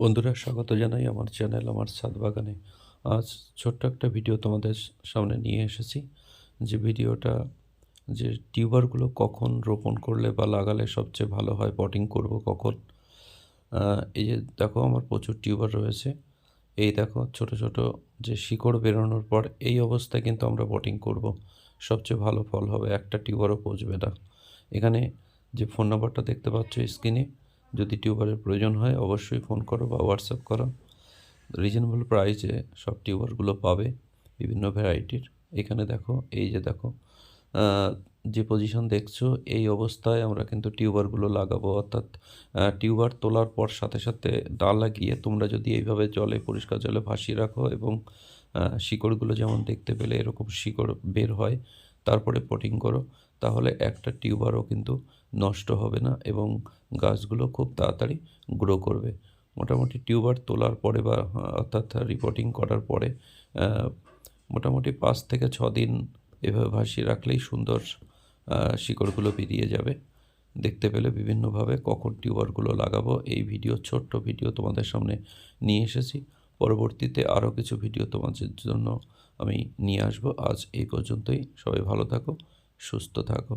বন্ধুরা, স্বাগত জানাই আমার চ্যানেল, আমার ছাদ বাগানে আজ ছোট্ট একটা ভিডিও তোমাদের সামনে নিয়ে এসেছি। যে ভিডিওটা, যে টিউবারগুলো কখন রোপণ করলে বা লাগালে সবচেয়ে ভালো হয়, পটিং করব কখন এই যে দেখো আমার প্রচুর টিউবার রয়েছে। এই দেখো ছোট ছোট যে শিকড় বেরোনোর পর এই অবস্থায় কিন্তু আমরা পটিং করব। সবচেয়ে ভালো ফল হবে, একটা টিউবারও পচবে না। এখানে যে ফোন নাম্বারটা দেখতে পাচ্ছ স্ক্রিনে যদি টিউবারের প্রয়োজন হয়, অবশ্যই ফোন করো বা হোয়াটসঅ্যাপ করো। রিজনেবল প্রাইসে সব টিউবারগুলো পাবে বিভিন্ন ভ্যারাইটির। এখানে দেখো, এই যে দেখো যে পজিশন দেখছ, এই অবস্থায় আমরা কিন্তু টিউবারগুলো লাগাবো। অর্থাৎ টিউবার তোলার পর সাথে সাথে ডাল লাগিয়ে তোমরা যদি এইভাবে জলে, পরিষ্কার জলে ভাসিয়ে রাখো এবং শিকড়গুলো যেমন দেখতে পেলে এরকম শিকড় বের হয় তারপরে পটিং করো, তাহলে একটা টিউবারও কিন্তু নষ্ট হবে না এবং গাছগুলো খুব তাড়াতাড়ি গ্রো করবে। মোটামুটি টিউবার তোলার পরে বা, অর্থাৎ রিপোর্টিং করার পরে মোটামুটি পাঁচ থেকে ছ দিন এভাবে ভাসিয়ে রাখলেই সুন্দর শিকড়গুলো বেরিয়ে যাবে। দেখতে পেলে বিভিন্নভাবে কখন টিউবারগুলো লাগাবো, এই ভিডিও, ছোট্ট ভিডিও তোমাদের সামনে নিয়ে এসেছি। পরবর্তীতে আরও কিছু ভিডিও তোমাদের জন্য আমি নিয়ে আসব। আজ এই পর্যন্তই। সবাই ভালো থাকো, সুস্থ থাকো।